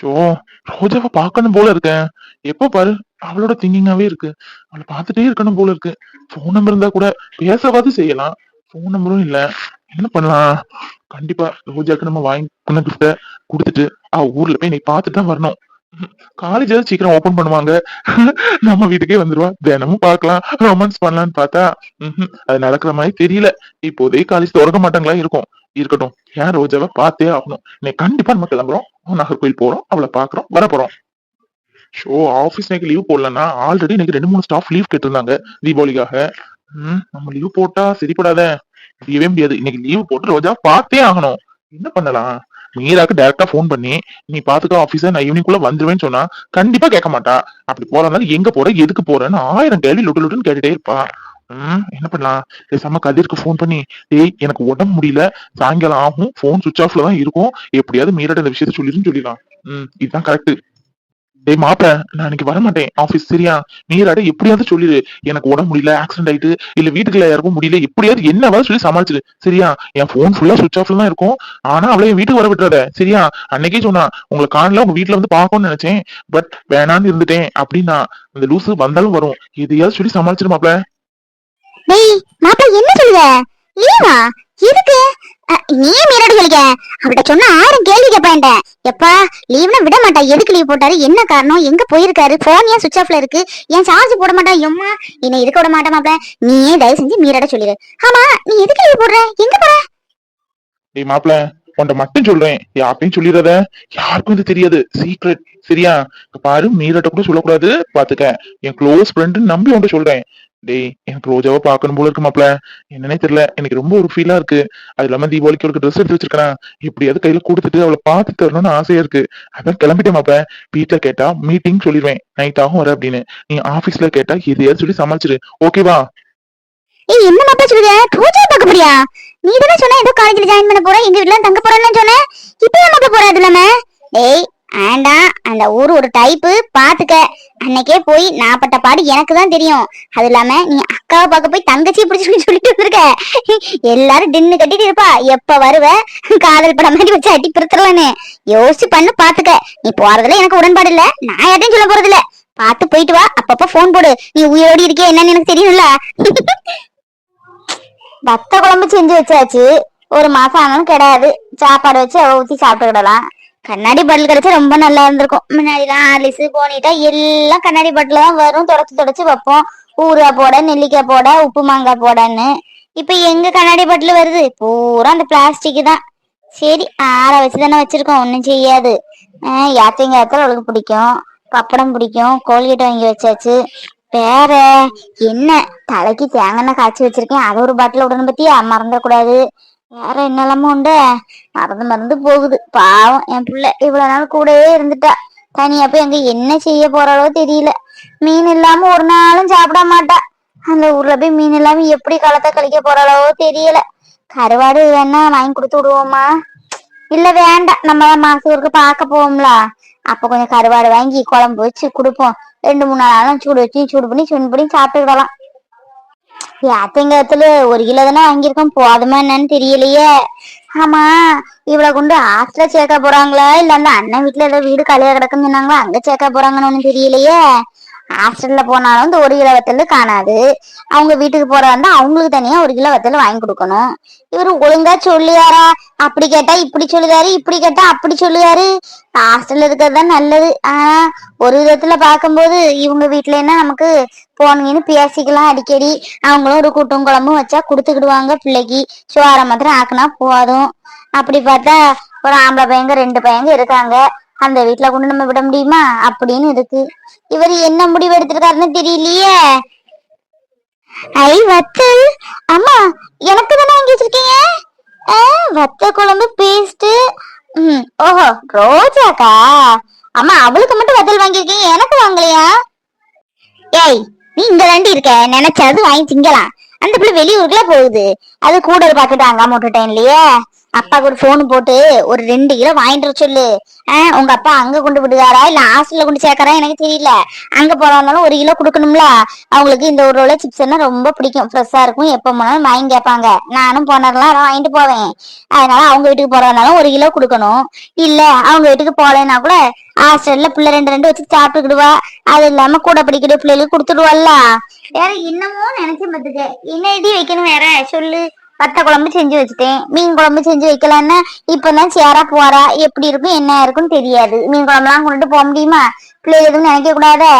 Show ரோஜாவை பார்க்கணும் போல இருக்கேன் எப்ப பாரு அவளோட திங்கிங்காவே இருக்கு. அவளை பார்த்துட்டே இருக்கணும் போல இருக்கு. ஃபோன் நம்பர் இருந்தா கூட பேசவாது செய்யலாம். ஃபோன் நம்பரும் இல்ல. என்ன பண்ணலாம்? கண்டிப்பா ரோஜாக்கு நம்ம வாங்கின கிஃப்ட கொடுத்துட்டு அவ ஊர்ல போய் நீ பார்த்துட்டு தான் வரணும். காலேஜ் சீக்கிரம் ஓபன் பண்ணுவாங்க. நம்ம வீட்டுக்கே வந்துருவா தினமும் பார்க்கலாம். ரொமான்ஸ் பண்ணலாம்னு பார்த்தா அது நடக்கிற மாதிரி தெரியல. இப்போதே காலேஜ் திறக்க மாட்டாங்களா இருக்கும். இருக்கட்டும். ஏன் ரோஜாவை பார்த்தே ஆகணும். இன்னைக்கு கண்டிப்பா நம்ம கிளம்புறோம். நாகர்கோயில் போறோம். அவளை பாக்குறோம் வர போறோம். ஷோ ஆஃபீஸ் இன்னைக்கு லீவ் போடலன்னா ஆல்ரெடி இன்னைக்கு ரெண்டு மூணு ஸ்டாஃப் லீவ் கேட்டிருந்தாங்க தீபாவளிக்காக. ம், நம்ம லீவ் போட்டா சரிப்படாத. முடியவே முடியாது. இன்னைக்கு லீவ் போட்டு ரோஜா பார்த்தே ஆகணும். என்ன பண்ணலாம்? மீராக்கு டைரக்டா ஃபோன் பண்ணி நீ பாத்துக்க ஆபீஸ நான் ஈவினிங் குள்ள வந்துருவேன்னு சொன்னா கண்டிப்பா கேட்க மாட்டா. அப்படி போறதுனால எங்க போற எதுக்கு போறேன்னு ஆயிரம் கேள்வி லுட்டு லுட்டுன்னு கேட்டுட்டே இருப்பா. என்ன பண்ணலாம்? பேசாம கதிர்க்கு ஃபோன் பண்ணி டேய் எனக்கு உடம்பு முடியல. சாயங்காலம் ஆகும். ஃபோன் சுவிச் ஆஃப்ல தான் இருக்கும். எப்படியாவது மீராட்ட இந்த விஷயத்த சொல்லிருன்னு சொல்லிடலாம். ம் இதுதான் கரெக்ட் டேய் மாப்ப நான் இன்னைக்கு வர மாட்டேன் ஆபீஸ் சரியா? மீராட எப்படியாவது சொல்லிடு. எனக்கு உடம்பு முடியல ஆக்சிடென்ட் ஆயிட்டு இல்ல வீட்டுக்குள்ள யாருக்கும் முடியல எப்படியாவது என்னவாவது சொல்லி சமாளிச்சிடு. சரியா? என் ஃபோன் ஃபுல்லா சுவிச் ஆஃப்ல தான் இருக்கும். ஆனா அவளை என் வீட்டுக்கு வர விட்டுறத. சரியா? அன்னைக்கே சொன்னா உங்களை காணல உங்க வீட்டுல வந்து பாக்கணும்னு நினைச்சேன். பட் வேணான்னு இருந்துட்டேன். அப்படின்னா அந்த லூசு வந்தாலும் வரும். எதையாவது சொல்லி சமாளிச்சிடுமாப்ல டேய் மாப்பிள்ள என்ன சொல்லுவ? லீவா? எதுக்கு? நீயே நீ மீறாடி சொல்லிக்க அவட்ட சொன்னா ஆயிரம் கேள்வி கேட்பான்ட்ட. எப்பா லீவ்னா விட மாட்டா. எதுக்கு லீவ் போட்டாரு? என்ன காரணம்? எங்க போயிருக்காரு? போன் ஏன் சுவிச் ஆஃப்ல இருக்கு? ஏன் சார்ஜ் போட மாட்டா? எம்மா என்ன இருக்க விட மாட்டா மாப்பிள்ள நீயே தயவு செஞ்சு மீறாட சொல்லிடு ஆமா நீ எதுக்கு லீவ் போடுற? எங்க போற? டேய் மாப்ள உன்ட மட்டும் சொல்றேன். யார்ட்டையும் சொல்லிடுறத யாருக்கும் இது தெரியாது. சீக்ரெட் சரியா? பாரு மீரட்ட கூட சொல்லக்கூடாது. பாத்துக்க. என் க்ளோஸ் ஃப்ரெண்டுன்னு நம்பி உன்ட்ட சொல்றேன். டேய் எனக்கு ரோஜாவை பார்க்கணும் போல இருக்கு மாப்ள என்னன்னே தெரியல. எனக்கு ரொம்ப ஒரு ஃபீலா இருக்கு. அது இல்லாம தீபாவளிக்கு ஒரு ட்ரெஸ் எடுத்து வச்சிருக்கேன் எப்படியாவது கையில கொடுத்துட்டு அவளை பார்த்து தரணும்னு ஆசையா இருக்கு. அதான் கிளம்பிட்டேன் மாப்ள வீட்டுல கேட்டா மீட்டிங் சொல்லிடுவேன். நைட் ஆகும் வர அப்படின்னு. நீ ஆபீஸ்ல கேட்டா எதையாவது சொல்லி சமாளிச்சிரு ஓகேவா ஏய் என்ன மாப்பிள்ள சொல்லுத? பூஜை பார்க்க போறியா? நீ தானே சொன்ன ஏதோ காலேஜ்ல ஜாயின் பண்ண போற எங்க வீட்ல தங்க போறேன்னு சொன்ன. இப்போ ஏன் மாப்பிள்ள போற இல்லாம? டேய் ஆண்டா அந்த ஊர் ஒரு டைப்பு பாத்துக்க. அன்னைக்கே போய் நான் பட்ட பாடு எனக்கு தான் தெரியும். அது இல்லாம நீ அக்காவை பார்க்க போய் தங்கச்சி பிடிச்சு சொல்லிட்டு வந்திருக்க. எல்லாரும் டின்னு கட்டிட்டு இருப்பா. எப்ப வருவ? காதல் படம் மாதிரி வச்சு அடி பிரித்துறலான்னு யோசிச்சு பண்ணு பாத்துக்க. நீ போறதுல எனக்கு உடன்பாடு இல்ல. நான் யார்ட்டையும் சொல்ல போறது இல்ல பாத்து போயிட்டு வா. அப்பப்ப போன் போடு. நீ உயிரோடி இருக்கே என்னன்னு எனக்கு தெரியும்ல. வத்த குழம்பு செஞ்சு வச்சாச்சு. ஒரு மாசம் ஆனாலும் கிடையாது சாப்பாடு வச்சு அவ ஊத்தி சாப்பிட்டுக்கிடலாம். கண்ணாடி பாட்டில் கிடைச்சா ரொம்ப நல்லா இருந்திருக்கும். முன்னாடிலாம் ஆலிசு போனிட்டா எல்லாம் கண்ணாடி பாட்டில் தான் வரும். தொடச்சு தொடச்சு வைப்போம். ஊறுகாய் போட நெல்லிக்காய் போட உப்பு மாங்காய் போடன்னு. இப்ப எங்க கண்ணாடி பாட்டில் வருது? பூரா அந்த பிளாஸ்டிக் தான். சரி ஆற வச்சு தானே வச்சிருக்கோம். ஒன்றும் செய்யாது. ஆஹ் யாத்தையும் யாத்திரம் அவளுக்கு பிடிக்கும். பப்படம் பிடிக்கும். கோல்கேட் வாங்கி வச்சாச்சு. வேற? என்ன? தலைக்கு தேங்காய் காய்ச்சி வச்சிருக்கேன். அதை ஒரு பாட்டில் விடணும் பத்தியா? மறந்துடக்கூடாது. வேற என்னெல்லாமோ உண்டு. மறந்து மறந்து போகுது. பாவம் என் பிள்ளை இவ்வளவு நாள் கூடவே இருந்துட்டா. தனியா போய் அங்க என்ன செய்ய போறாளோ தெரியல. மீன் இல்லாம ஒரு நாளும் சாப்பிட மாட்டா. அந்த ஊர்ல போய் மீன் இல்லாம எப்படி களத்தை கழிக்க போறாளோ தெரியல. கருவாடு வேணா வாங்கி கொடுத்து விடுவோமா? இல்ல வேண்டாம். நம்ம மாசம் ஒருக்கு பார்க்க போவோம்ல. அப்ப கொஞ்சம் கருவாடு வாங்கி குழம்பு வச்சு கொடுப்போம். ரெண்டு மூணு நாளும் சூடு வச்சு சூடு பண்ணி சூடு பண்ணி சாப்பிட்டுக்கிடலாம். யாத்தங்கத்துல ஒரு கிலோ தானே வாங்கியிருக்கோம். போதுமா என்னன்னு தெரியலையே. ஆமா இவளை கொண்டு ஹாஸ்டல சேர்க்க போறாங்களா? இல்ல அந்த அண்ணன் வீட்டுல ஏதோ வீடு காலியா கிடக்குன்னு சொன்னாங்களா? அங்க சேர்க்க போறாங்கன்னு ஒண்ணும் தெரியலையே. ஹாஸ்டல்ல போனாலும் வந்து ஒரு கிலோ வத்தல் காணாது. அவங்க வீட்டுக்கு போறதா இருந்தா அவங்களுக்கு தனியா ஒரு கிலோ வத்தல் வாங்கி கொடுக்கணும். இவரு ஒழுங்கா சொல்லுவாரா? அப்படி கேட்டா இப்படி சொல்லுதாரு இப்படி கேட்டா அப்படி சொல்லுவாரு. ஹாஸ்டல்ல இருக்கிறது தான் நல்லது. ஆனா ஒரு விதத்துல பார்க்கும்போது இவங்க வீட்டுல என்ன நமக்கு போனீங்கன்னு பேசிக்கலாம் அடிக்கடி. அவங்களும் ஒரு கூட்டும் குழம்பும் வச்சா கொடுத்துக்கிடுவாங்க பிள்ளைக்கு. சோற மாத்திரம் ஆக்குனா போதும். அப்படி பார்த்தா ஒரு ஆம்பளை பையங்க ரெண்டு பையங்க இருக்காங்க. அந்த வீட்டுல கொண்டு நம்ம விட முடியுமா? அப்படின்னு இருக்கு. இவர் என்ன முடிவு எடுத்திருக்காருன்னு தெரியலையே. ஐ வத்தல். அம்மா எனக்கு தானே வாங்கி வச்சிருக்கீங்க? வத்த குழம்பு பேஸ்ட் ம் ஓஹோ ரோஜாக்கா? அம்மா அவளுக்கு மட்டும் வத்தல் வாங்கியிருக்கீங்க எனக்கு வாங்கலையா? ஏய் நீ இங்க தாண்டி இருக்க. நினைச்சாவது வாங்கி திங்கலாம். அந்த பிள்ளை வெளியூருக்குள்ள போகுது. அது கூட ஒரு பாக்கெட் வாங்காம விட்டுட்டேன் இல்லையே? அப்பாக்கு ஒரு போன் போட்டு ஒரு ரெண்டு கிலோ வாங்கிட்டு வர சொல்லு. ஆ, உங்க அப்பா அங்க கொண்டு விடுவாரா இல்ல ஹாஸ்டல்ல கொண்டு சேர்க்கறா எனக்கு தெரியல. அங்க போறாலும் ஒரு கிலோ கொடுக்கணும்ல? அவங்களுக்கு இந்த ஒரு ரோல சிப்ஸ்னா ரொம்ப பிடிக்கும். ஃப்ரெஷ்ஷா இருக்கும். எப்ப போனாலும் வாங்கி கேட்பாங்க. நானும் போனதெல்லாம் வாங்கிட்டு போவேன். அதனால அவங்க வீட்டுக்கு போறதுனாலும் ஒரு கிலோ கொடுக்கணும். இல்ல அவங்க வீட்டுக்கு போகலைன்னா கூட ஹாஸ்டல்ல பிள்ளை ரெண்டு ரெண்டு வச்சு சாப்பிட்டுக்கிடுவா. அது இல்லாம கூட படிக்கிற பிள்ளைகளுக்கு கொடுத்துடுவாள்ல. வேற இன்னமும் நினைச்சு பார்த்துக்க. என்ன இடி வைக்கணும் வேற? சொல்லு. வத்த குழம்பு செஞ்சு வச்சுட்டேன். மீன் குழம்பு செஞ்சு வைக்கலான்னா இப்பதான் சேரா போறா? எப்படி இருக்கும்? என்ன இருக்கும்னு தெரியாது. மீன் குழம்புலாம் கொண்டுட்டு போக முடியுமா? பிள்ளை எதுவும் நினைக்க கூடாதே?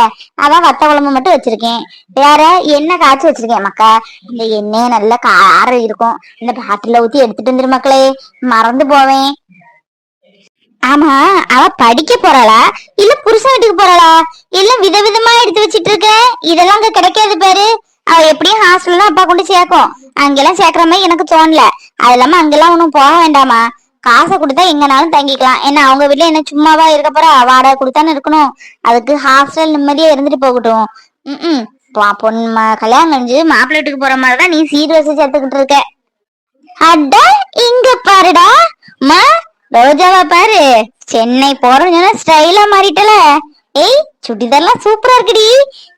அதான் வத்த குழம்பு மட்டும் வச்சிருக்கேன். வேற எண்ணெய் காய்ச்சி வச்சிருக்கேன் மக்கா? இந்த எண்ணெய் நல்ல காரம் இருக்கும். இந்த பாட்டில ஊத்தி எடுத்துட்டு வந்துரு மக்களே. மறந்து போவேன். ஆமா அவ படிக்க போறாளா? இல்ல புருஷன் வீட்டுக்கு போறாளா? எல்லாம் விதவிதமா எடுத்து வச்சிட்டு இருக்க. இதெல்லாம் அங்க கிடைக்காது பாரு. அவ எப்படியும் ஹாஸ்டல்ல அப்பா கொண்டு சேர்க்கும். அங்கெல்லாம் சேர்க்கிற மாதிரி எனக்கு தோணல. அது இல்லாம அங்கெல்லாம் ஒண்ணும் போக வேண்டாமா? காசை கொடுத்தா எங்கனாலும் தங்கிக்கலாம். ஏன்னா அவங்க வீட்டுல என்ன சும்மாவா இருக்க போறா? வாடகை கொடுத்தான்னு இருக்கணும். அதுக்கு ஹாஸ்டல் நிம்மதியா இருந்துட்டு போகட்டும். ம் பொண்ணு கல்யாணம் கழிஞ்சு மாப்பிள்ளை வீட்டுக்கு போற மாதிரிதான் நீ சீர் வசதி சேர்த்துக்கிட்டு இருக்க. அட இங்க பாருடா. மா ரோஜாவா பாரு. சென்னை போறோம் ஸ்டைலா மாறிட்டல. ஏய் சுடிதார்லாம் சூப்பரா இருக்குடி.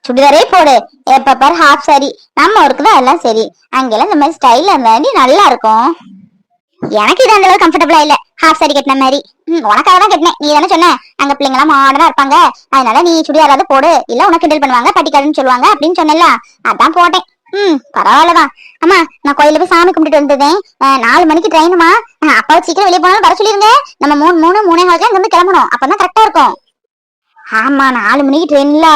சுடிதாரே போடு. எப்ப பாரு ஹாஃப் சாரி நம்ம ஒர்க்கு தான் எல்லாம் சரி. அங்கெல்லாம் இந்த மாதிரி ஸ்டைலா இருந்தா நல்லா இருக்கும். எனக்கு இது அந்த அளவுக்கு கம்ஃபர்டபுளா இல்ல. ஹாஃப் சாரி கட்டின மாதிரி. உனக்காக தான் கட்டினேன். நீ தானே சொன்ன. அங்க பிள்ளைங்க எல்லாம் மாடர்னா இருப்பாங்க. அதனால நீ சுடிதாராவது போடு. இல்ல உனக்கு கிண்டல் பண்ணுவாங்க பட்டிக்காதுன்னு சொல்லுவாங்க அப்படின்னு சொன்னல அதான் போட்டேன். ம் பரவாயில்லதான் அம்மா நான் கோயில போய் சாமி கும்பிட்டுட்டு வந்ததேன். நாலு மணிக்கு ட்ரெயினுமா அப்பாவை சீக்கிரம் வெளியே போனாலும் வர சொல்லிருங்க. நம்ம மூணு மூணு மூணே நாளுக்கு இங்க இருந்து கிளம்பணும். அப்பதான் கரெக்டா இருக்கும். ஆமா நாலு மணிக்கு ட்ரெயின்ல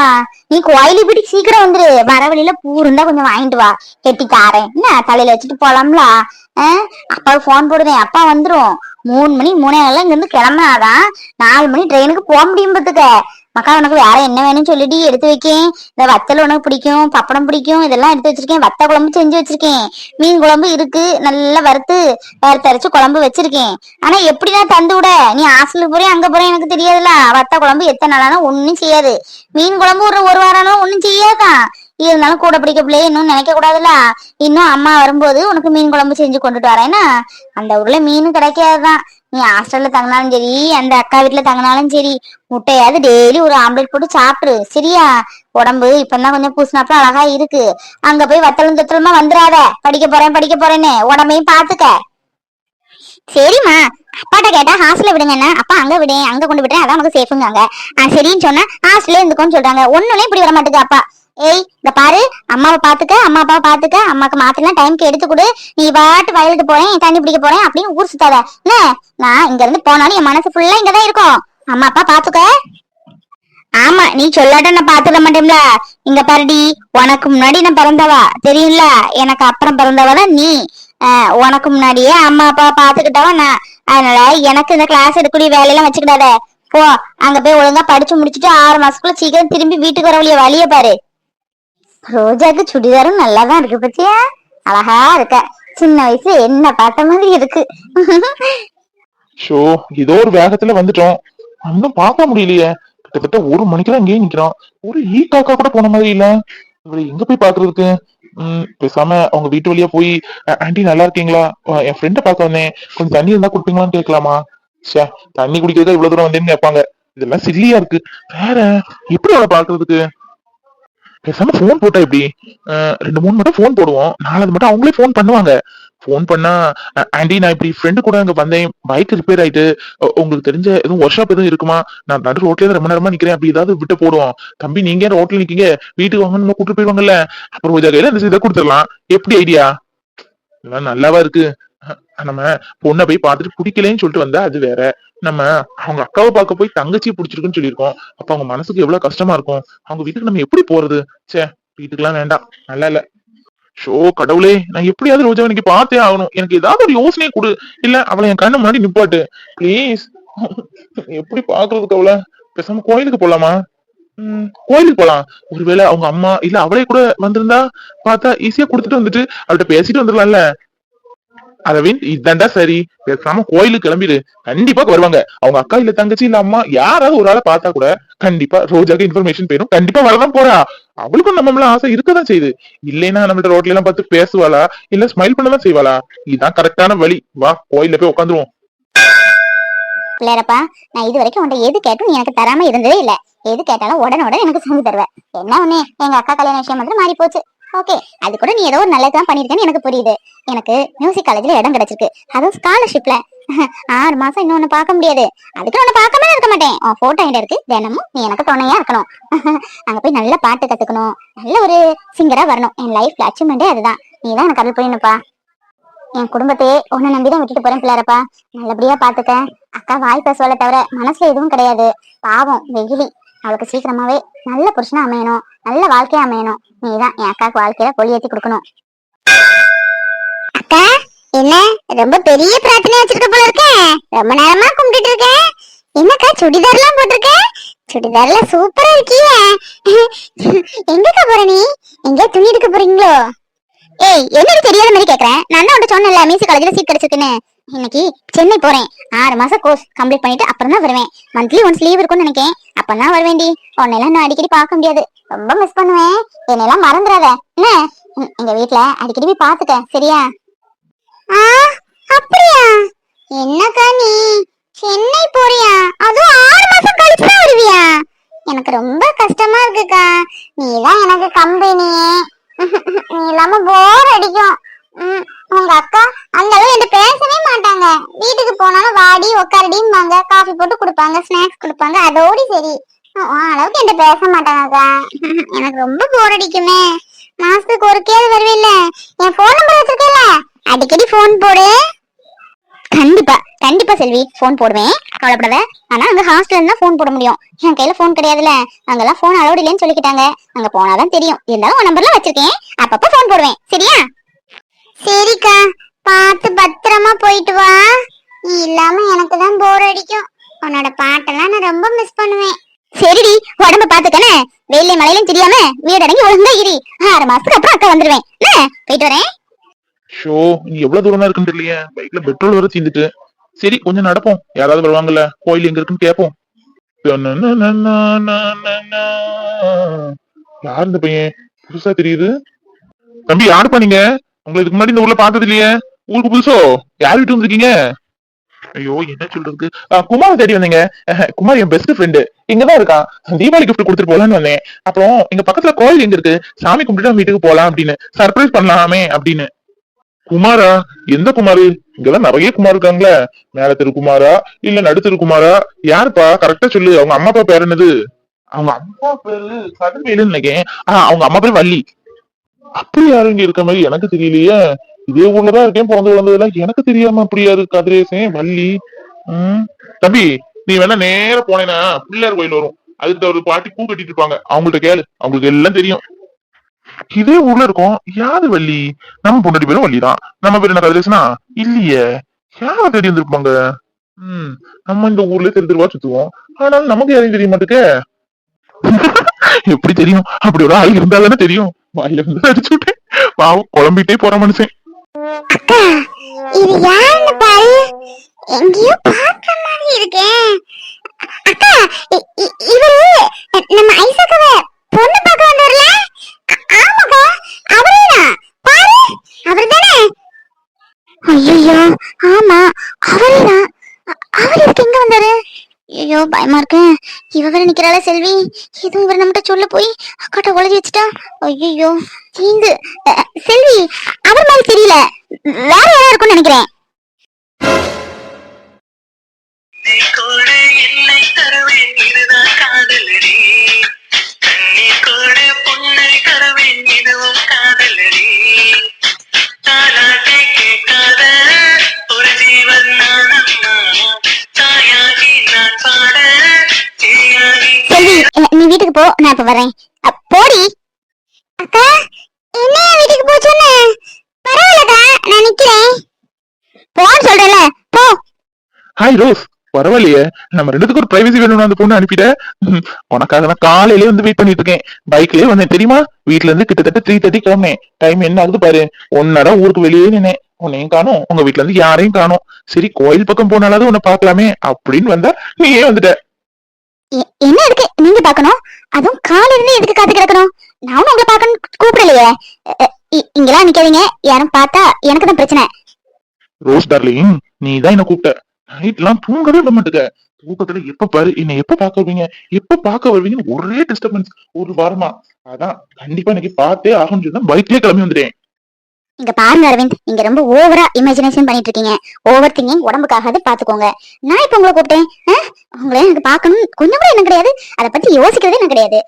நீ கோயிலுக்கு பிடி சீக்கிரம் வந்துரு. வர வழியில பூ இருந்தா கொஞ்சம் வாங்கிட்டு வா. கெட்டி என்ன தலையில வச்சுட்டு போலாம்ல? அப்பாவுக்கு போன் போடுதேன் அப்பா வந்துரும். மூணு மணி மூணே எல்லாம் இங்க இருந்து கிளம்பினாதான் நாலு மணி ட்ரெயினுக்கு போக முடியும் பத்துக்க. மக்கா உனக்கு வேற என்ன வேணும்னு சொல்லிட்டு எடுத்து வைக்கேன். இந்த வத்தல் உனக்கு பிடிக்கும் பப்படம் பிடிக்கும் இதெல்லாம் எடுத்து வச்சிருக்கேன். வத்த குழம்பு செஞ்சு வச்சிருக்கேன். மீன் குழம்பு இருக்கு நல்லா வறுத்து வறுத்தரைச்சு குழம்பு வச்சிருக்கேன். ஆனா எப்படிதான் தந்து விட? நீ ஹாஸ்டலுக்கு போறேன் அங்க போறேன் எனக்கு தெரியாதுல வத்த குழம்பு எத்தனை நாளாலும் ஒண்ணும் செய்யாது. மீன் குழம்பு ஒரு ஒரு வாரம் ஒண்ணும் செய்யாதான் இருந்தாலும் கூட பிடிக்க பிள்ளைய இன்னும் நினைக்க கூடாதுல இன்னும் அம்மா வரும்போது உனக்கு மீன் குழம்பு செஞ்சு கொண்டுட்டு வரேன்னா அந்த ஊர்ல மீன் கிடைக்காதுதான். நீ ஹாஸ்டல்ல தங்கினாலும் சரி அந்த அக்கா வீட்டுல தங்கினாலும் சரி முட்டையாவது டெய்லி ஒரு ஆம்லெட் போட்டு சாப்பிடு. சரியா? உடம்பு இப்பதான் கொஞ்சம் பூசினாப்புல அழகா இருக்கு. அங்க போய் வத்தலும் தத்தலுமா வந்துடாத. படிக்க போறேன் படிக்க போறேன்னு உடம்பையும் பாத்துக்க சரிம்மா. அப்பாட்ட கேட்டா ஹாஸ்டல்ல விடுங்கண்ணா அப்பா அங்க விடு அங்க கொண்டு விடுறேன் அதான் நமக்கு சேஃபுங்காங்க சரின்னு சொன்னா ஹாஸ்டல்ல இருந்துக்கோன்னு சொல்றாங்க. ஒண்ணுலயும் இப்படி வர மாட்டேங்க அப்பா. ஏய் இந்த பாரு அம்மாவை பாத்துக்க அம்மா அப்பாவை பாத்துக்க அம்மாக்கு மாத்திரம் டைம்க்கு எடுத்து கொடு. நீ பாட்டு வயலுக்கு போறேன் தண்ணி பிடிக்க போறேன் அப்படின்னு ஊர் சுத்தாத. என்ன? நான் இங்க இருந்து போனாலும் என் மனசு ஃபுல்லா இங்கதான் இருக்கும். அம்மா அப்பா பாத்துக்க ஆமா நீ சொல்லாட்ட நான் பாத்துக்க மாட்டேன்ல. இங்க பாருடி உனக்கு முன்னாடி நான் பிறந்தவா தெரியும்ல? எனக்கு அப்புறம் பிறந்தவா தான் நீ உனக்கு முன்னாடியே அம்மா அப்பா பாத்துக்கிட்டவா நான். அதனால எனக்கு இந்த கிளாஸ் எடுக்கக்கூடிய வேலையெல்லாம் வச்சுக்கிடாத. போ அங்க போய் ஒழுங்கா படிச்சு முடிச்சுட்டு ஆறு மாசத்துக்குள்ள சீக்கிரம் திரும்பி வீட்டுக்கு வர வழிய வழிய பாரு. ரோஜாக்கு சுடிதாரும் நல்லா தான் இருக்கு பத்தியா? அழகா இருக்க. சின்ன வயசுல என்ன பார்த்த மாதிரி இருக்கு. ஷோ ஏதோ ஒரு வேகத்துல வந்துட்டோம். இன்னும் பார்க்க முடியலையே. கிட்டத்தட்ட ஒரு மணிக்கு தான் இங்கேயே நிக்கிறோம் ஒரு ஈ காக்கா கூட போன மாதிரி இல்ல. இவரை எங்க போய் பாக்குறதுக்கு உம் பேசாம அவங்க வீட்டு வழியா போய் ஆண்டி நல்லா இருக்கீங்களா? என் ஃப்ரெண்ட பார்க்க வந்தேன். கொஞ்சம் தண்ணி இருந்தா குடுப்பீங்களான்னு கேட்கலாமா? சே தண்ணி குடிக்கிறதா இவ்வளவு தூரம் வந்தேன்னு கேட்பாங்க. இதெல்லாம் சில்லியா இருக்கு. வேற எப்படி அவளை பாக்குறதுக்கு பேசாம ஃபோன் போட்டா எப்படி? ரெண்டு மூணு மட்டும் ஃபோன் போடுவோம். நாலாவது மட்டும் அவங்களே ஃபோன் பண்ணுவாங்க. ஃபோன் பண்ணா ஆண்டி நான் இப்படி ஃப்ரெண்டு கூட அங்க வந்தேன். பைக் ரிப்பேர் ஆயிட்டு உங்களுக்கு தெரிஞ்ச எதுவும் ஒர்க் ஷாப் எதுவும் இருக்குமா? நான் நடு ரோட்ல ரொம்ப நேரமா நிக்கிறேன். அப்படி ஏதாவது விட்டு போடுவோம். தம்பி நீங்க ஏன் ரோட்ல நிக்கீங்க? வீட்டுக்கு வாங்கணும் கூட்டு போயிடுவாங்கல்ல. அப்புறம் இதை கையில இந்த இதை கொடுத்துடலாம். எப்படி ஐடியா இதெல்லாம் நல்லாவா இருக்கு. நம்ம பொண்ணை போய் பார்த்துட்டு பிடிக்கலன்னு சொல்லிட்டு வந்தா அது வேற. நம்ம அவங்க அக்காவை பார்க்க போய் தங்கச்சி பிடிச்சிருக்குன்னு சொல்லியிருக்கோம். அப்ப அவங்க மனசுக்கு எவ்வளவு கஷ்டமா இருக்கும். அவங்க வீட்டுக்கு நம்ம எப்படி போறது? ச்சே வீட்டுக்கெல்லாம் வேண்டாம். நல்லா இல்ல. ஷோ கடவுளே நான் எப்படியாவது ரோஜா எனக்கு பார்த்தே ஆகணும். எனக்கு ஏதாவது ஒரு யோசனையை கொடு. இல்ல அவளை என் கண்ணு முன்னாடி நிப்பாட்டு. ப்ளீஸ் எப்படி பாக்குறதுக்கு அவளை? பேசாம கோயிலுக்கு போலாமா? ம், கோயிலுக்கு போலாம். ஒருவேளை அவங்க அம்மா இல்ல அவளே கூட வந்திருந்தா பார்த்தா ஈஸியா கொடுத்துட்டு வந்துட்டு அவள்கிட்ட பேசிட்டு வந்துடலாம்ல. அரவிந்த் இதாண்டா சரி. பேசாம கோயிலுக்கு கிளம்பிடு கண்டிப்பா வருவாங்க. அவங்க அக்கா இல்ல தங்கச்சி இல்ல அம்மா யாராவது ஒரு ஆளை பார்த்தா கூட கண்டிப்பா ரோஜாக்கு இன்ஃபர்மேஷன் போயிடும் கண்டிப்பா வரதான் போறா. அவளுக்கும் நம்ம மேல ஆசை இருக்கதான் செய்யுது. இல்லைன்னா நம்மள்ட்ட ரோட்ல எல்லாம் பார்த்து பேசுவாளா? இல்ல ஸ்மைல் பண்ணதான் செய்வாளா? இதுதான் கரெக்டான வழி. வா கோயில போய் உட்காந்துருவோம் பிள்ளையரப்பா நான் இது வரைக்கும் உன்ட்ட எது கேட்டும் எனக்கு தராம இருந்ததே இல்ல. எது கேட்டாலும் உடனே உடனே எனக்கு செஞ்சு தருவேன் என்ன ஒண்ணு எங்க அக்கா கல்யாண விஷயம் மட்டும் மாறி போச்சு ஓகே அது கூட நீ ஏதோ ஒரு நல்லது தான் பண்ணிருக்கேன்னு எனக்கு புரியுது. எனக்கு மியூசிக் காலேஜ்ல இடம் கிடைச்சிருக்கு. அதுவும் ஸ்காலர்ஷிப்ல ஆறு மாசம் இன்னொன்னு பார்க்க முடியாது. அதுக்கு உன்னை பார்க்காம இருக்க மாட்டேன். உன் போட்டோ என்கிட்ட இருக்கு. தினமும் நீ எனக்கு துணையா இருக்கணும். அங்க போய் நல்ல பாட்டு கத்துக்கணும். நல்ல ஒரு சிங்கரா வரணும். என் லைஃப்ல அச்சீவ்மெண்டே அதுதான். நீ தான் எனக்கு அருள் புரியணும்ப்பா. என் குடும்பத்தையே உன்னை நம்பிதான் விட்டுட்டு போறேன் பிள்ளையாரப்பா. நல்லபடியா பாத்துக்க. அக்கா வாய் பேசுவாளே தவிர மனசுல எதுவும் கிடையாது. பாவம் வெயிலி அவளுக்கு சீக்கிரமாவே நல்ல புருஷனா அமையணும். நல்ல வாழ்க்கையா அமையணும். நீதான் என் அக்காவுக்கு வாழ்க்கையில பொலியேத்தி கொடுக்கணும். அக்கா என்ன? ரொம்ப பெரிய பிரார்த்தனை வச்சிருக்க போல இருக்கேன் ரொம்ப நேரமா கும்பிட்டுட்டு இருக்கேன் என்னக்கா சுடிதார்லாம் போட்டிருக்க? சுடிதார்ல சூப்பரா இருக்கியே. எங்கக்கா போற நீ? எங்க துணி எடுக்க போறீங்களோ? ஏய் என்னது தெரியாத மாதிரி கேக்குறேன். நான் தான் உன்ட்ட சொன்னேன்ல மியூசிக் காலேஜ்ல சீட் கிடைச்சிருக்குன்னு. இன்னைக்கு சென்னை போறேன். ஆறு மாசம் கோர்ஸ் கம்ப்ளீட் பண்ணிட்டு அப்புறம் தான் வருவேன். மந்த்லி ஒன்ஸ் லீவ் இருக்கும்னு நினைக்கேன். அப்பதான் வருவேண்டி உன்னெல்லாம் நான் அடிக்கடி பார்க்க முடியாது. ரொம்ப மிஸ் பண்ணுவேன். என்னெல்லாம் மறந்துடாத. என்ன? எங்க வீட்ல அடிக்கடி போய் பாத்துக்க சரியா? ஆ அப்படியா? என்னக்கா நீ? சென்னை போறியா? அதுவும் ஆறு மாசம் கழிச்சு தான் வருவியா? எனக்கு ரொம்ப கஷ்டமா இருக்குக்கா. நீ தான் எனக்கு கம்பெனி நீ இல்லாம போர் அடிக்கும். உங்க அக்கா அந்த அளவு என்கிட்ட பேசவே மாட்டாங்க. வீட்டுக்கு போனாலும் வாடி உட்காரடிம்பாங்க காஃபி போட்டு கொடுப்பாங்க ஸ்நாக்ஸ் கொடுப்பாங்க. அதோடி சரி. அளவுக்கு என்கிட்ட பேச மாட்டாங்க அக்கா. எனக்கு ரொம்ப போர் அடிக்குமே. மாசத்துக்கு ஒரு கேள்வி வருவில்ல. என் ஃபோன் நம்பர் வச்சிருக்கல அடிக்கடி ஃபோன் போடு. கண்டிப்பா கண்டிப்பா செல்வி ஃபோன் போடுவேன். கவலைப்படாத. ஆனா அங்க ஹாஸ்டல்ல தான் ஃபோன் போட முடியும். என் கையில ஃபோன் கிடையாதுல அங்கெல்லாம் ஃபோன் அளவு இல்லைன்னு சொல்லிக்கிட்டாங்க. அங்க போனாதான் தெரியும். இருந்தாலும் உன் நம்பர்ல வச்சிருக்கேன். அப்பப்ப ஃபோன் போடுவேன். சரியா? சரிக்கா பார்த்து பத்திரமா போயிட்டு வா. நீ இல்லாம எனக்கு தான் போர் அடிக்கும். உன்னோட பாட்டெல்லாம் நான் ரொம்ப மிஸ் பண்ணுவேன். சரிடி உடம்ப பாத்துக்கனே வெயில மழையிலும் தெரியாம வீடு அடங்கி ஒழுங்கா இரு. ஆறு மாசத்துக்கு அப்புறம் அக்கா வந்துருவேன். போயிட்டு வரேன். ஷோ நீ எவ்வளவு தூரம் இருக்குன்னு தெரியலையே. பைக்ல பெட்ரோல் வர தீந்துட்டு. சரி கொஞ்சம் நடப்போம். யாராவது வருவாங்கல்ல கோயில் எங்க இருக்குன்னு கேட்போம். யார் இந்த பையன்? புதுசா தெரியுது. தம்பி யாருப்பா நீங்க? உங்களை இதுக்கு முன்னாடி இந்த ஊர்ல பார்த்தது இல்லையே? ஊருக்கு புதுசோ? யார் வீட்டு வந்திருக்கீங்க? ஐயோ என்ன சொல்றது? ஆ, குமார் தேடி வந்தீங்க. குமார் என் பெஸ்ட் ஃப்ரெண்டு இங்கதான் இருக்கான் தீபாவளி கிஃப்ட் கொடுத்துட்டு போலான்னு வந்தேன். அப்புறம் எங்க பக்கத்துல கோயில் எங்க இருக்கு? சாமி கும்பிட்டு வீட்டுக்கு போலாம் அப்படின்னு. சர்ப்ரைஸ் பண்ணலாமே அப்படின்னு. குமாரா? எந்த குமாரு? இங்கெல்லாம் நிறைய குமார் இருக்காங்களே. மேல தெரு குமாரா இல்ல நடு தெரு குமாரா யாருப்பா கரெக்டா சொல்லு. அவங்க அம்மா அப்பா பேர் என்னது? அவங்க அம்மா பேரு கதிர்வேலுன்னு நினைக்கிறேன். ஆஹ் அவங்க அம்மா பேர் வள்ளி. அப்படி யாரும் இங்க இருக்க மாதிரி எனக்கு தெரியலையே. இதே ஊர்லதான் இருக்கேன் பிறந்து வளர்ந்ததெல்லாம் எனக்கு தெரியாம அப்படியா இருக்கு கதிரேசன் வள்ளி. உம் தம்பி நீ வேணா நேர போனேன்னா பிள்ளையார் கோயில் வரும். அதுக்கு ஒரு பாட்டி பூ கட்டிட்டு இருப்பாங்க. அவங்கள்ட்ட கேளு. அவங்களுக்கு எல்லாம் தெரியும். இதே ஊர்ல இருக்கோம். யாரு வள்ளி? நம்ம பொண்டாட்டி பேரும் வள்ளி தான். நம்ம பேர் என்ன கதிரேசனா? இல்லையே. யாரை தேடி வந்திருப்பாங்க? உம் நம்ம இந்த ஊர்ல தெரு தெருவா சுத்துவோம். ஆனாலும் நமக்கு யாரையும் தெரிய மாட்டேங்க எப்படி தெரியும்? அப்படி ஒரு ஆள் இருந்தா தானே தெரியும். வாயில இருந்து அடிச்சு விட்டேன். பாவம் குழம்பிட்டே போற மனுஷன். அக்கா இது யாருன்னு பாரு. எங்கேயோ பார்த்த மாதிரி இருக்கே. அக்கா இவரு நம்ம ஐசக்கவ பொண்ணு பார்க்க வந்தார்ல ஆமாக்கா அவரேதான்? பாரு அவர்தானே? ஐயோ ஆமா அவரேதான். அவர் எதுக்கு எங்க வந்தாரு? ஐயோ பயமா இருக்கு. இவ வேற நிக்கிறாள செல்வி. எதுவும் இவர் நம்மகிட்ட சொல்ல போய் அக்காட்ட உளறி வச்சுட்டா? ஐயோ தீந்து செல்வி அவர் மாதிரி தெரியல. வேற யாரா இருக்கும்னு நினைக்கிறேன். நீ கூட தருவேன் இதுதான் காதலடி வீட்டுக்கு போ நான் இப்ப வரேன் போடி. அக்கா என்ன வீட்டுக்கு போ சொன்ன? பரவாயில்லக்கா நான் நிக்கிறேன். போன்னு சொல்றேன்ல போ. ஹாய் ரோஸ் பரவாயில்லையே. நம்ம ரெண்டுத்துக்கு ஒரு பிரைவசி வேணும்னு அந்த பொண்ணு அனுப்பிட உனக்காக நான் காலையிலே வந்து வெயிட் பண்ணிட்டு இருக்கேன். பைக்லயே வந்தேன் தெரியுமா? வீட்ல இருந்து கிட்டத்தட்ட த்ரீ தேர்ட்டி கிளம்பேன் டைம் என்ன ஆகுது பாரு. ஒன்னடா ஊருக்கு வெளியே நின்னேன். உன்னையும் காணும். உங்க வீட்ல இருந்து யாரையும் காணும். சரி கோயில் பக்கம் போனாலாவது உன்னை பாக்கலாமே அப்படின்னு வந்தா நீயே வந்துட்ட. என்ன இருக்கு? நீங்க பாக்கணும் அதுவும் காலையில எதுக்கு காத்து கிடக்கணும்? நானும் உங்களை பார்க்கணும் கூப்பிடலையே. இங்கெல்லாம் நிக்காதீங்க. யாரும் பார்த்தா எனக்கு தான் பிரச்சனை. ரோஸ் டார்லிங் நீ தான் என்ன கூப்பிட்ட. நைட் எல்லாம் தூங்கவே விட மாட்டுக்க. தூக்கத்துல எப்ப பாரு என்ன எப்ப பாக்க வருவீங்க? எப்ப பாக்க வருவீங்கன்னு ஒரே டிஸ்டர்பன்ஸ் ஒரு வாரமா. அதான் கண்டிப்பா இன்னைக்கு பார்த்தே ஆகணும்னு சொல்லி பைக்லயே கிளம்பி வந்துட்டேன். இங்க பாருங்க அரவிந்த் நீங்க ரொம்ப ஓவரா இமேஜினேஷன் பண்ணிட்டு இருக்கீங்க. ஓவர் திங்கிங் உடம்புக்காகாது பாத்துக்கோங்க. நான் இப்ப உங்களை கூப்பிட்டேன். உங்களை எனக்கு பார்க்கணும். கொஞ்சம் கூட எனக்கு கிடையாது. அதை பத்தி யோசிக்கிறதே எனக்கு கிடையாது.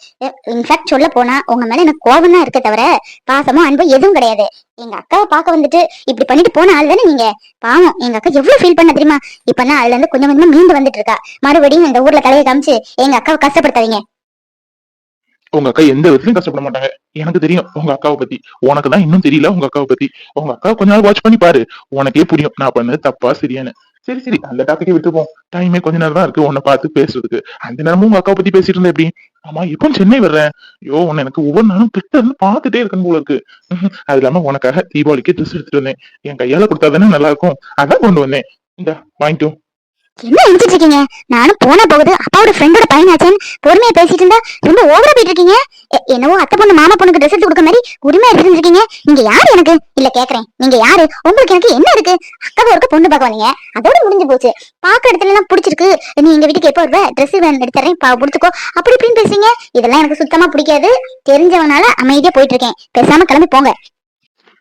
இன்ஃபேக்ட் சொல்ல போனா உங்க மேல எனக்கு கோபம் தான் இருக்க தவிர பாசமோ அன்போ எதுவும் கிடையாது. எங்க அக்காவை பார்க்க வந்துட்டு இப்படி பண்ணிட்டு போன ஆள் தானே நீங்க. பாவம் எங்க அக்கா எவ்வளவு ஃபீல் பண்ண தெரியுமா? இப்பதான் அதுல இருந்து கொஞ்சம் கொஞ்சமா மீண்டு வந்துட்டு இருக்கா. மறுபடியும் இந்த ஊர்ல தலையை காமிச்சு எங்க அக்காவை கஷ்டப்படுத்தாதீங்க. உங்க அக்கா எந்த விதத்திலும் கஷ்டப்பட மாட்டாங்க. எனக்கு தெரியும் உங்க அக்காவை பத்தி. உனக்கு தான் இன்னும் தெரியல உங்க அக்காவை பத்தி. உங்க அக்கா கொஞ்ச நாள் வாட்ச் பண்ணி பாரு. உனக்கே புரியும். நான் பண்ணது தப்பா சரியானு. சரி சரி. அந்த டாபிக்கே விட்டுப்போம் டைமே கொஞ்ச நேரம் தான் இருக்கு. உன்னை பார்த்து பேசுறதுக்கு. அந்த நேரமும் உங்க அக்காவை பத்தி பேசிட்டு இருந்தேன் எப்படி? ஆமா இப்போ சென்னை வர்றேன். ஐயோ உன்னை எனக்கு ஒவ்வொரு நாளும் கிட்ட இருந்து பார்த்துட்டே இருக்கணும் போல இருக்கு. அது இல்லாம உனக்காக தீபாவளிக்கு ட்ரெஸ் எடுத்துட்டு வந்தேன். என் கையால கொடுத்தா தானே நல்லா இருக்கும். அதான் கொண்டு வந்தேன். இந்த வாங்கிட்டோம் என்ன நினைச்சிட்டு இருக்கீங்க? நானும் போன போகுது. அப்பாவோட ஃப்ரெண்டோட பையனாச்சேன்னு பொறுமையா பேசிட்டு இருந்தா ரொம்ப ஓவரா போயிட்டு இருக்கீங்க. என்னவோ அத்தை பொண்ணு மாமா பொண்ணுக்கு ட்ரெஸ் எடுத்து கொடுக்க மாதிரி உரிமையா இருந்துருக்கீங்க நீங்க யாரு எனக்கு? இல்ல கேக்குறேன். நீங்க யாரு? உங்களுக்கு எனக்கு என்ன இருக்கு? அக்காவை ஒரு பொண்ணு பார்க்க வந்தீங்க அதோட முடிஞ்சு போச்சு. பாக்க இடத்துல எல்லாம் பிடிச்சிருக்கு. நீ எங்க வீட்டுக்கு எப்போ வருவ? ட்ரெஸ் எடுத்துறேன். பா பிடிச்சுக்கோ. அப்படி இப்படின்னு பேசுறீங்க. இதெல்லாம் எனக்கு சுத்தமா பிடிக்காது. தெரிஞ்சவனால அமைதியா போயிட்டு இருக்கேன். பேசாம கிளம்பி போங்க.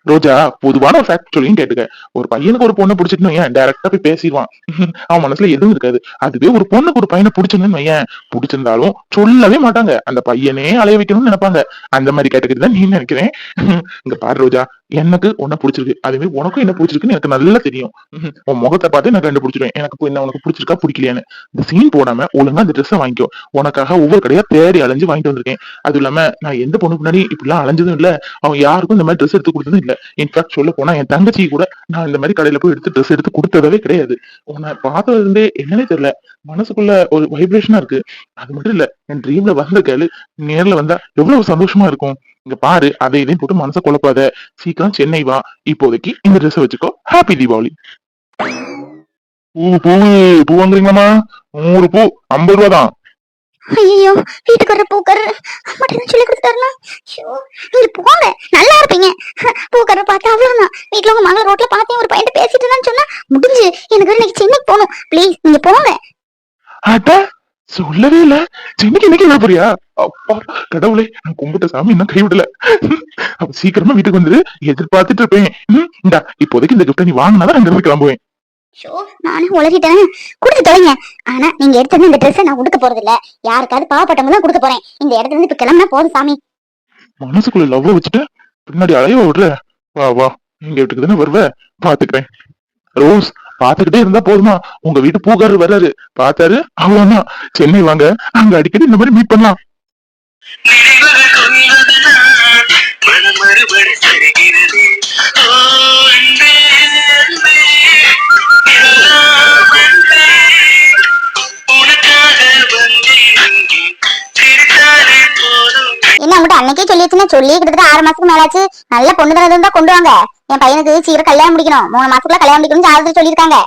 ரோஜா பொதுவான ஒரு ஃபேக்ட் சொல்லியும் கேட்டுக்க. ஒரு பையனுக்கு ஒரு பொண்ணை பிடிச்சிட்டு ஏன் டைரக்டா போய் பேசிடுவான். அவன் மனசுல எதுவும் இருக்காது. அதுவே ஒரு பொண்ணுக்கு ஒரு பையனை பிடிச்சிருந்தேன்னு வையன். பிடிச்சிருந்தாலும் சொல்லவே மாட்டாங்க. அந்த பையனே அலைய வைக்கணும்னு நினைப்பாங்க. அந்த மாதிரி கேட்டகரி தான் நீ நினைக்கிறேன். இங்க பாரு ரோஜா எனக்கு உன்ன பிடிச்சிருக்கு. அதுவே உனக்கும் என்ன பிடிச்சிருக்குன்னு எனக்கு நல்லா தெரியும். உன் முகத்தை பார்த்து நான் கண்டுபிடிச்சிருவேன். எனக்கு என்ன உனக்கு பிடிச்சிருக்கா பிடிக்கலையான்னு. இந்த சீன் போடாம ஒழுங்கா அந்த ட்ரெஸ்ஸை வாங்கிக்கோ. உனக்காக ஒவ்வொரு கடையா தேடி அலைஞ்சு வாங்கிட்டு வந்திருக்கேன். அதுவும் இல்லாம நான் எந்த பொண்ணுக்கு முன்னாடி இப்படிலாம் அலைஞ்சதும் இல்ல. அவன் யாருக்கும் இந்த மாதிரி ட்ரெஸ் எடுத்து கொடுத்ததும் இல்ல. இன்ஃபேக்ட் சொல்ல போனா என் தங்கச்சி கூட நான் இந்த மாதிரி கடையில போய் எடுத்து ட்ரெஸ் எடுத்து கொடுத்ததவே கிடையாது. உன்னை பார்த்ததுல இருந்தே என்னன்னே தெரியல. மனசுக்குள்ள ஒரு வைப்ரேஷனா இருக்கு. அது மட்டும் இல்ல என் ட்ரீம்ல வந்த கேளு நேர்ல வந்தா எவ்வளவு சந்தோஷமா இருக்கும். இங்க பாரு அதை இதையும் போட்டு மனசை குழப்பாத. சீக்கிரம் சென்னை வா. இப்போதைக்கு இந்த ட்ரெஸ் வச்சுக்கோ. ஹாப்பி தீபாவளி பூ பூ பூ வாங்குறீங்களாமா நூறு பூ ஐம்பது ரூபா தான். ஐயோ வீட்டுக்கு வர பூக்காரர் மட்டும் சொல்லி கொடுத்தாருனா நீங்க போங்க. நல்லா இருப்பீங்க. பூக்காரர் பார்த்தா அவ்வளவுதான். வீட்டுல உங்க மகள் ரோட்ல பார்த்தேன் ஒரு பையன் பேசிட்டு இருந்தான்னு சொன்னா முடிஞ்சு. எனக்கு இன்னைக்கு சென்னைக்கு போகணும். ப்ளீஸ் நீங்க போங்க. அட சொல்லவே இல்ல. சென்னைக்கு இன்னைக்கு வர போறியா? அப்பா கடவுளே நான் கும்பிட்ட சாமி இன்னும் கைவிடல. அப்ப சீக்கிரமா வீட்டுக்கு வந்துரு. எதிர்பார்த்துட்டு இருப்பேன். இந்தா இப்போதைக்கு இந்த கிஃப்ட நீ வாங்கினாதான் அங்க இருந்து கிளம்புவேன். ஷோ நானும் உளறிட்டேன். கொடுத்து தொலைங்க. ஆனா நீங்க எடுத்தது இந்த ட்ரெஸ் நான் கொடுக்க போறது இல்ல யாருக்காவது பாவப்பட்டவங்க தான் கொடுக்க போறேன். இந்த இடத்துல இருந்து இப்ப கிளம்புனா போதும் சாமி. மனசுக்குள்ள லவ் வச்சுட்டு பின்னாடி அலைய விடுற. வா வா. எங்க வீட்டுக்கு தானே வருவ? பாத்துக்கிறேன். ரோஸ் பாத்துக்கிட்டே இருந்தா போதுமா? உங்க வீட்டு பூக்காரர் வர்றாரு. பார்த்தாரு அவ்வளவுதான். சென்னை வாங்க. அங்க அடிக்கடி இந்த மாதிரி மீட் பண்ணலாம். அன்னைக்கே சொல்லி கிட்டத்தட்ட ஆறு மாசத்துக்கு மேலாச்சு. நல்ல பொண்ணு தரது தான் கொண்டு வாங்க. என் பையனுக்கு சீக்கிரம் கல்யாணம் முடிக்கணும். மூணு மாசத்துக்குள்ள கல்யாணம் முடிக்கணும்னு ஜாதகத்துல சொல்லியிருக்காங்க.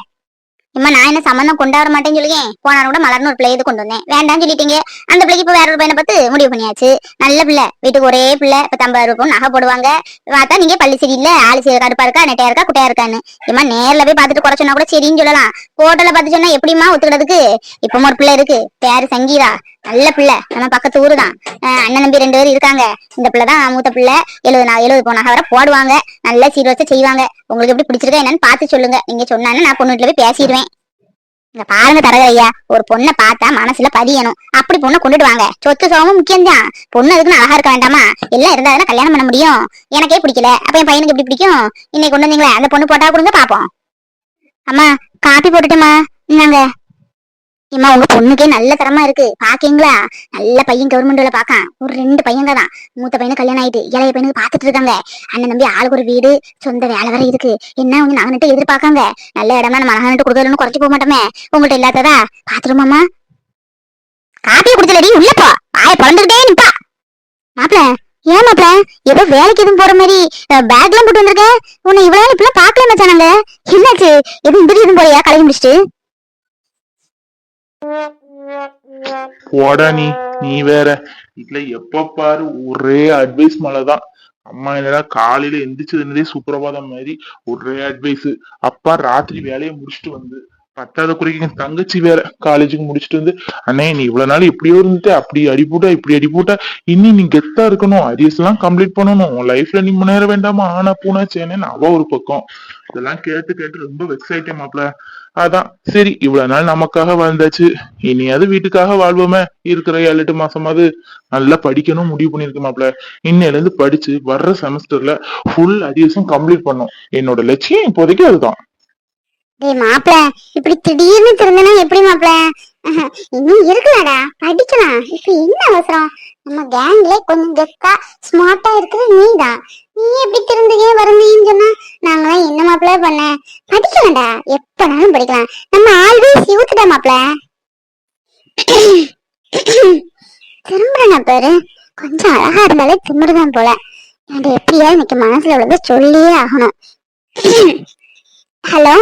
இம்மா நான் என்ன சம்மந்தம் கொண்டு வர மாட்டேன்னு சொல்லுங்க. போன கூட மலர்னு ஒரு பிள்ளை கொண்டு வந்தேன். வேண்டாம்னு சொல்லிட்டீங்க. அந்த பிள்ளைக்கு இப்ப வேற ஒரு பையனை பார்த்து முடிவு பண்ணியாச்சு. நல்ல பிள்ளை. வீட்டுக்கு ஒரே பிள்ளை. இப்போ தம்பது ரூபாய் நகை போடுவாங்க. பார்த்தா நீங்க பள்ளி சரி இல்ல ஆளு சரி கருப்பா இருக்கா நெட்டையா இருக்கா குட்டையா இருக்கான்னு. இம்மா நேர்ல போய் பார்த்துட்டு குறை சொன்னா கூட சரின்னு சொல்லலாம். போட்டோல பார்த்து சொன்னா எப்படிம்மா ஒத்துக்கிறதுக்கு இப்பவும் ஒரு பிள்ளை இருக்கு. பேரு சங்கீதா. நல்ல பிள்ளை. நம்ம பக்கத்து ஊரு தான். அண்ணன் தம்பி ரெண்டு பேரும் இருக்காங்க. இந்த பிள்ளை தான் மூத்த பிள்ளை. எழுபது நா எழுபது போன வரை போடுவாங்க. நல்ல சீர் வச்சு செய்வாங்க. உங்களுக்கு எப்படி பிடிச்சிருக்கா என்னன்னு பார்த்து சொல்லுங்க. நீங்க சொன்னா நான் பொண்ணு வீட்டுல போய் பேசிடுவேன். இந்த பாருங்க ஐயா ஒரு பொண்ணை பார்த்தா மனசுல பதியணும். அப்படி பொண்ணை கொண்டுட்டு வாங்க சொத்து சோகமும் முக்கியம்தான். பொண்ணு அதுக்குன்னு அழகா இருக்க வேண்டாமா? எல்லாம் இருந்தா கல்யாணம் பண்ண முடியும். எனக்கே பிடிக்கல. அப்ப என் பையனுக்கு எப்படி பிடிக்கும்? இன்னைக்கு கொண்டு வந்தீங்களே அந்த பொண்ணு போட்டா கொடுங்க பாப்போம். அம்மா காப்பி போட்டுட்டுமா இந்தாங்க. இம்மா உங்க பொண்ணுக்கே நல்ல தரமா இருக்கு. பாக்கீங்களா? நல்ல பையன் கவர்மெண்ட்ல பாக்கான். ஒரு ரெண்டு பையங்க தான். மூத்த பையனுக்கு கல்யாணம் ஆயிட்டு இளைய பையனுக்கு பாத்துட்டு இருக்காங்க. அண்ணன் தம்பி ஆளுக்கு ஒரு வீடு சொந்த வேலை வர இருக்கு. என்ன உங்க நகனிட்டு எதிர்பார்க்காங்க? நல்ல இடமா நம்ம நகனிட்டு கொடுக்கலன்னு குறைச்சு போக மாட்டோமே. உங்கள்ட்ட இல்லாததா? பாத்துருமாமா காப்பியை குடிச்சலடி உள்ளப்போ பாய வாய பிறந்துகிட்டே நிப்பா. மாப்பிள ஏன் மாப்ள ஏதோ வேலைக்கு எதுவும் போற மாதிரி பேக்லாம் போட்டு வந்திருக்க? உன்னை இவ்வளவு இப்பெல்லாம் பாக்கல மச்சானாங்க என்னாச்சு? எதுவும் இந்திரி எதுவும் போறியா கலைய முடிச்சிட்டு? போடா நீ நீ வேற. இதுல எப்ப பாரு ஒரே அட்வைஸ் மேலதான். அம்மா என்னடா காலையில எந்திரிச்சதுன்னதே சுப்பிரபாதம் மாதிரி. ஒரே அட்வைஸ் அப்பா ராத்திரி வேலையை முடிச்சுட்டு வந்து. பத்தாவது குறைக்கு தங்கச்சி வேற காலேஜுக்கு முடிச்சுட்டு வந்து அண்ணே நீ இவ்வளவு நாள் இப்படியோ இருந்துட்டு அப்படி அடிபோட்டா இப்படி அடிபோட்டா இனி நீ கெத்தா இருக்கணும் அரியர்ஸ் எல்லாம் கம்ப்ளீட் பண்ணணும் உன் லைஃப்ல நீ முன்னேற வேண்டாமா? ஆனா பூனா சேனேன்னு அவ ஒரு பக்கம். இதெல்லாம் கேட்டு கேட்டு ரொம்ப வெக்ஸ் ஆயிட்டேன் மாப்ள அதான் சரி இவ்வளவு நாள் நமக்காக வாழ்ந்தாச்சு இனியாவது வீட்டுக்காக வாழ்வோமே இருக்கிற ஏழு எட்டு மாசமாவது நல்லா படிக்கணும் முடிவு பண்ணிருக்கு மாப்ள இன்னையில இருந்து படிச்சு வர்ற செமஸ்டர்ல ஃபுல் அரியர்ஸும் கம்ப்ளீட் பண்ணும் என்னோட லட்சியம் இப்போதைக்கு அதுதான். டேய் மாப்ள இப்படி திடீர்னு திருந்தனா எப்படி மாப்ள இன்னும் இருக்கலடா படிக்கலாம். இப்ப என்ன அவசரம்? நம்ம கேங்ல கொஞ்சம் கெத்தா ஸ்மார்ட்டா இருக்கிற நீதான். நீ எப்படி திருந்துங்க வருந்தீன்னு சொன்னா நாங்களாம் என்ன மாப்பிள பண்ண? படிக்கலாம்டா. எப்பனாலும் படிக்கலாம். நம்ம ஆல்வேஸ் யூத்துடா மாப்பிள. திரும்புறா பாரு. கொஞ்சம் அழகா இருந்தாலே திமிருதான் போல. என்கிட்ட எப்படியா இன்னைக்கு மனசுல உள்ளத சொல்லியே ஆகணும். ஹலோ?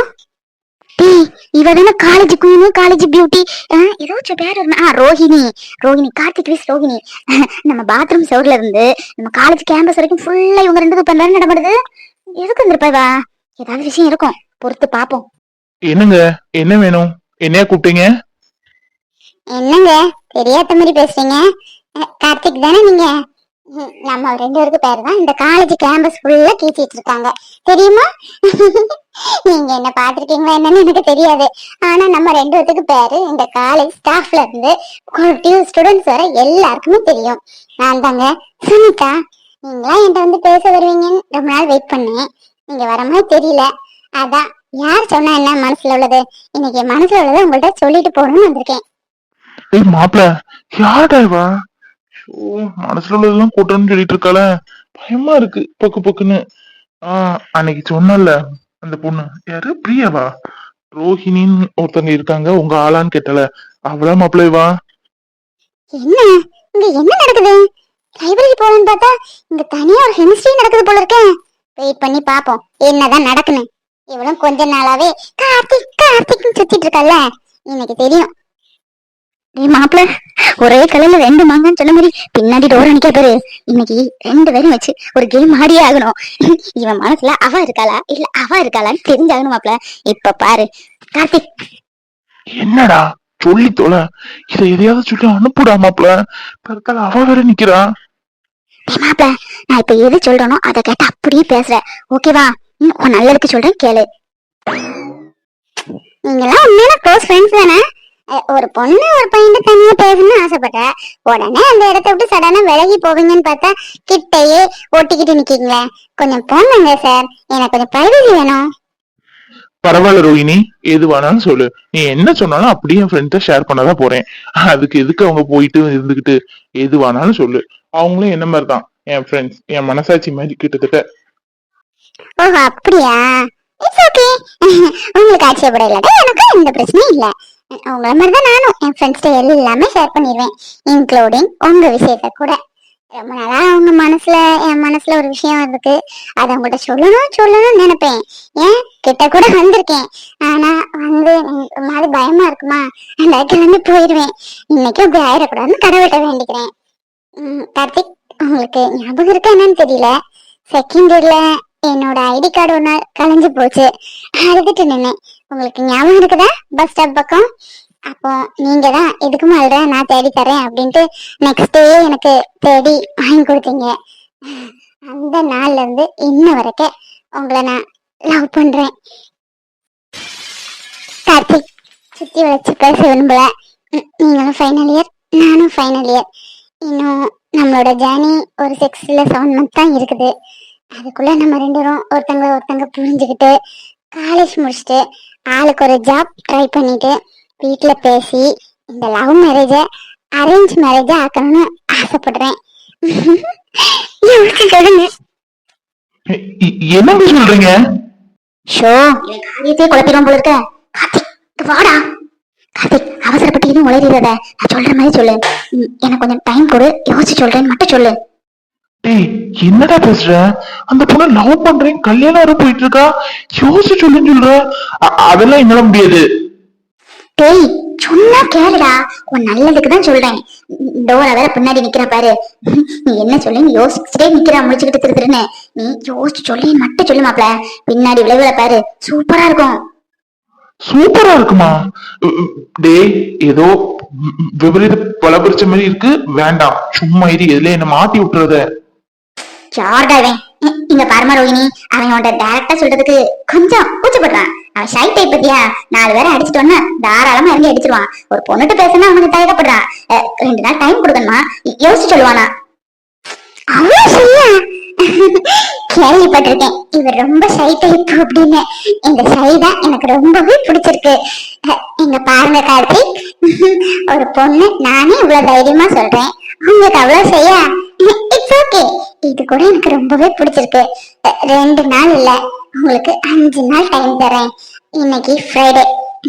டேய் இவ தானே காலேஜ் குயின் காலேஜ் பியூட்டி ஏதாச்சும் பேர் ஆ ரோஹிணி. ரோஹிணி கார்த்திக் வீஸ் ரோஹிணி. நம்ம பாத்ரூம் சவுட்ல இருந்து நம்ம காலேஜ் கேம்பஸ் வரைக்கும் ஃபுல்லா இவங்க ரெண்டு பேரும் நடமாடுது எதுக்கு வந்திருப்பா இவ? ஏதாவது விஷயம் இருக்கும். பொறுத்து பாப்போம். என்னங்க? என்ன வேணும்? என்னையா கூப்பிட்டீங்க? என்னங்க? தெரியாத மாதிரி பேசுறீங்க. கார்த்திக் தானே நீங்க? நம்ம ரெண்டு பேருக்கு பேர் தான். இந்த காலேஜ் கேம்பஸ் ஃபுல்லா கீச்சிட்டு இருக்காங்க. தெரியுமா? நீங்க என்ன பாத்திருக்கீங்களா என்னன்னு எனக்கு தெரியாது. ஆனா நம்ம ரெண்டு பேத்துக்கு பேரு இந்த காலேஜ் ஸ்டாஃப்ல இருந்து ஸ்டூடெண்ட்ஸ் வர எல்லாருக்குமே தெரியும். நான் தாங்க. சுனிதா நீங்களா என்கிட்ட வந்து பேச வருவீங்கன்னு ரொம்ப நாள் வெயிட் பண்ணேன். நீங்க வர மாதிரி தெரியல. அதான் யார் சொன்னா என்ன மனசுல உள்ளது? இன்னைக்கு என் மனசுல உள்ளதை உங்கள்ட்ட சொல்லிட்டு போகணும்னு வந்திருக்கேன். ஏய் யார்டா இவன்? ஓ மனசுல உள்ளதெல்லாம் கூட்டம்னு சொல்லிட்டு இருக்காள. பயமா இருக்கு. பொக்கு பொக்குன்னு. ஆஹ் அன்னைக்கு சொன்னல அந்த பொண்ணு. யாரு? பிரியாவா? ரோஹிணின்னு ஒருத்தங்க இருக்காங்க. உங்க ஆளான்னு கேட்டல அவளா மாப்பிள்ளைவா என்ன? இங்க என்ன நடக்குது? லைப்ரரி போகணும்னு பார்த்தா இங்க தனியா ஒரு ஹெமிஸ்ட்ரி நடக்குது போல இருக்கேன் வெயிட் பண்ணி பாப்போம். என்னதான் நடக்குன்னு. இவளும் கொஞ்ச நாளாவே கார்த்திக் கார்த்திக்னு சுத்திட்டு இருக்கல்ல இன்னைக்கு தெரியும். மாப்பிள ஒரே கலர்ல ரெண்டு மாங்கன்னு சொன்ன மாதிரி பின்னாடி டோர் அணிக்க பேரு. இன்னைக்கு ரெண்டு பேரும் வச்சு ஒரு கேம் ஆடியே ஆகணும். இவன் மனசுல அவ இருக்காளா? இல்ல அவ இருக்காளான்னு தெரிஞ்சாகணும் மாப்பிள. இப்ப பாரு கார்த்திக். என்னடா? சொல்லி தொலை. இத எதையாவது சொல்லி அனுப்புடா மாப்பிள. கற்கால அவ வேற நிக்கிறா. மாப்ள நான் இப்ப எது சொல்றேனோ அதை கேட்டு அப்படியே பேசுற. ஓகேவா உன் நல்லதுக்கு சொல்றேன் கேளு. நீங்களாம் உண்மையான க்ளோஸ் ஃப்ரெண்ட்ஸ் தானே? ஒரு பொண்ணு ஒரு பையன் தனியா பேசணும்னு ஆசைப்பட்ட உடனே அந்த இடத்த விட்டு சடனா விலகி போவீங்கன்னு பார்த்தா கிட்டையே ஒட்டிக்கிட்டு நிக்கீங்களே. கொஞ்சம் போங்க சார் எனக்கு கொஞ்சம் பிரைவசி வேணும். பரவாயில்ல ரோஹிணி. எது வேணாலும் சொல்லு. நீ என்ன சொன்னாலும் அப்படியே என் ஃப்ரெண்ட்ஸ ஷேர் பண்ணதான் போறேன். அதுக்கு எதுக்கு அவங்க போயிட்டு இருந்துகிட்டு? எது வேணாலும் சொல்லு. அவங்களும் என்ன மாதிரி தான் என் ஃப்ரெண்ட்ஸ் என் மனசாட்சி மாதிரி கிட்டத்தட்ட. ஓஹோ அப்படியா? இட்ஸ் ஓகே உங்களுக்கு ஆட்சேபட இல்லாட்டா எனக்கு எந்த பிரச்சனையும் இல்ல. உங்களை மாதிரி தான் நானும். என் ஃப்ரெண்ட்ஸ்ட எல்லாமே ஷேர் பண்ணிடுவேன் இன்க்ளூடிங் உங்க விஷயத்த கூட. ரொம்ப நாளா அவங்க மனசுல என் மனசுல ஒரு விஷயம் இருக்கு. அதை உங்கள்கிட்ட சொல்லணும் சொல்லணும்னு நினைப்பேன். ஏன்? கிட்ட கூட வந்திருக்கேன். ஆனா வந்து ஒரு மாதிரி பயமா இருக்குமா? அந்த கிளம்பி போயிடுவேன் இன்னைக்கு அப்படி ஆயிடக்கூடாதுன்னு கடவுள்கிட்ட வேண்டிக்கிறேன். உம், கார்த்திக் உங்களுக்கு ஞாபகம் இருக்கா என்னன்னு தெரியல. செகண்ட் இயர்ல என்னோட ஐடி கார்டு ஒன்று கலைஞ்சு போச்சு. அழுதுட்டு நின்னேன். உங்களுக்கு ஞாபகம் இருக்குதா? பஸ் ஸ்டாப் பக்கம்? அப்போ நீங்க தான் இதுக்கும் அழுற நான் தேடி தரேன் அப்படின்ட்டு நெக்ஸ்ட் டே எனக்கு தேடி வாங்கி கொடுத்தீங்க. அந்த நாள்ல இருந்து இன்ன வரைக்கும் உங்களை நான் லவ் பண்றேன். கார்த்திக் சுத்தி வளைச்சு பேச விரும்பல நீங்களும் ஃபைனல் இயர் நானும் ஃபைனல் இயர் இன்னும் நம்மளோட ஜேர்னி ஒரு சிக்ஸ்ல செவன் மந்த் தான் இருக்குது. அதுக்குள்ள நம்ம ரெண்டு பேரும் ஒருத்தங்க ஒருத்தங்க புரிஞ்சுக்கிட்டு காலேஜ் முடிச்சுட்டு ஆளுக்கு ஒரு ஜாப் ட்ரை பண்ணிட்டு வீட்ல பேசி இந்த லவ் மேரேஜ அரேஞ்ச் மேரேஜ ஆக்கணும்னு ஆசைப்படுறேன். என்னங்க சொல்றீங்க? ஷோ காரியத்தையே குழப்பிடும் போல இருக்க. கார்த்திக் வாடா. கார்த்திக் அவசரப்பட்டு எதுவும் உளறிடாத. நான் சொல்ற மாதிரி சொல்லு. எனக்கு கொஞ்சம் டைம் கொடு. யோசிச்சு சொல்றேன்னு மட்டும் சொல்லு. டேய் என்னடா பேசுற? அந்த பொண்ணு லவ் பண்றேன் கல்யாணம் வர போயிட்டு இருக்கா யோசிச்சு சொல்லுன்னு சொல்ற. அதெல்லாம் என்னால முடியாது. டேய் சொன்னா கேளுடா. உன் நல்லதுக்கு தான் சொல்றேன். டோரா வேற பின்னாடி நிக்கிற பாரு. நீ என்ன சொல்லி யோசிச்சுட்டே நிக்கிறா முடிச்சுக்கிட்டு திரு திருன்னு. நீ யோசிச்சு சொல்லி மட்டும் சொல்லு மாப்ள பின்னாடி விளைவுல பாரு. சூப்பரா இருக்கும். சூப்பரா இருக்குமா? டேய் ஏதோ விபரீத பலபரிச்ச மாதிரி இருக்கு. வேண்டாம். சும்மா இரு எதுல என்ன மாட்டி விட்டுறத. யார்டா இங்க பாருமா ரோஹிணி. அவன் உன்ட்ட டேரக்டா சொல்றதுக்கு கொஞ்சம் கூச்சப்படுறான் அவன் ஷை டைப் பத்தியா? நாலு பேரை அடிச்சிட்டோன்னா தாராளமா இறங்கி அடிச்சிருவான். ஒரு பொண்ணுட்டு பேசினா அவனுக்கு தயக்கப்படுறான் ரெண்டு நாள் டைம் கொடுக்கணுமா? யோசிச்சு சொல்லுவானா. அவ்வளவு சரியா? கேள்விப்பட்டிருக்கேன். இவர் ரொம்ப ஷை டைப் அப்படின்னு. இந்த ஷை தான் எனக்கு ரொம்பவே பிடிச்சிருக்கு. இங்க பாருங்க கார்த்திக். ஒரு பொண்ணு நானே இவ்வளவு தைரியமா சொல்றேன். உங்களுக்கு அவ்வளவு செய்யா இட்ஸ் ஓகே இது கூட எனக்கு ரொம்பவே பிடிச்சிருக்கு. ரெண்டு நாள் இல்ல. உங்களுக்கு அஞ்சு நாள் டைம் தரேன். இன்னைக்கு ஃப்ரைடே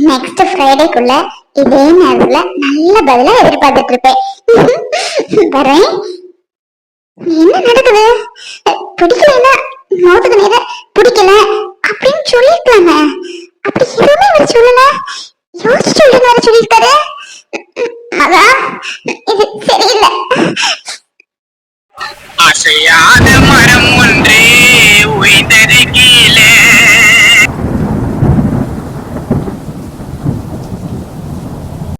நெக்ஸ்ட் ஃப்ரைடேக்குள்ள இதே நேரத்துல நல்ல பதிலா எதிர்பார்த்துட்டு இருப்பேன் வரேன் என்ன நடக்குது? பிடிக்கலன்னா பிடிக்கலைன்னா மோதுக்கு நேர பிடிக்கல அப்படின்னு சொல்லிருக்கலாமே. அப்படி எதுவுமே அவர் சொல்லல. யோசிச்சு சொல்லுங்க வேற சொல்லியிருக்காரு மகா இது சரியில்லை. அசையாத மரம் ஒன்றே உய்ந்தது கீழே